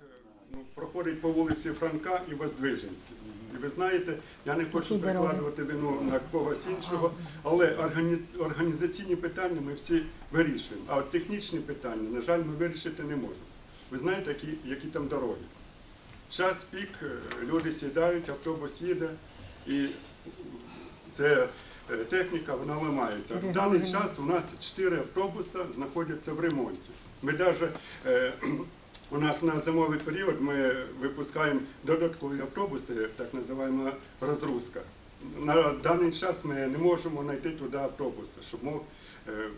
Е, ну, проходить по вулиці Франка і Воздвиженській. І ви знаєте, я не хочу перекладувати вину на когось іншого, але організаційні питання ми всі вирішуємо. А от технічні питання, на жаль, ми вирішити не можемо. Ви знаєте, які, які там дороги? Час пік, е, люди сідають, автобус їде, і це е, техніка, вона ламається. В даний час у нас чотири автобуси знаходяться в ремонті. Ми навіть у нас на зимовий період ми випускаємо додаткові автобуси, так називаємо розгрузка. На даний час ми не можемо знайти туди автобуси, щоб мог е,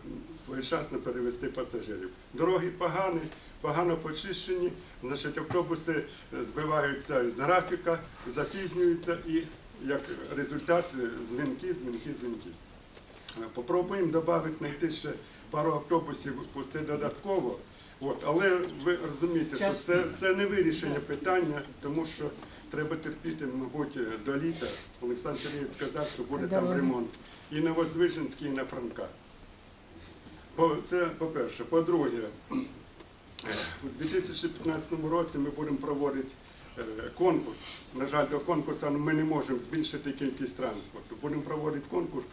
своєчасно перевезти пасажирів. Дороги погані, погано почищені, значить автобуси збиваються з графіка, запізнюються і як результат е, дзвінки, дзвінки, дзвінки. Е, Попробуємо додати знайти ще пару автобусів, пустити додатково. От, але ви розумієте, що це, це не вирішення питання, тому що треба терпіти, мабуть, до літа. Олександр Сергійович сказав, що буде там ремонт. І на Воздвиженській, і на Франка. По, це по-перше. По-друге, у 2015 році ми будемо проводити е, конкурс. На жаль, до конкурсу ми не можемо збільшити кількість транспорту. Будемо проводити конкурс.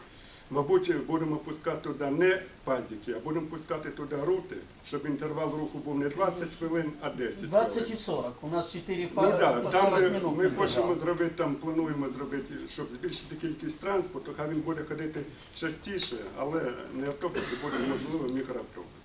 Мабуть, будемо пускати туди не пазики, а будемо пускати туди рути, щоб інтервал руху був не 20 хвилин, а 10 20 і и 40. У нас 4 Ну пары да, по там 40 де минут. ми хочемо зробити, там плануємо зробити, щоб збільшити кількість транспорту, хай він буде ходити частіше, але не автобуси, буде можливо мікроавтобуси.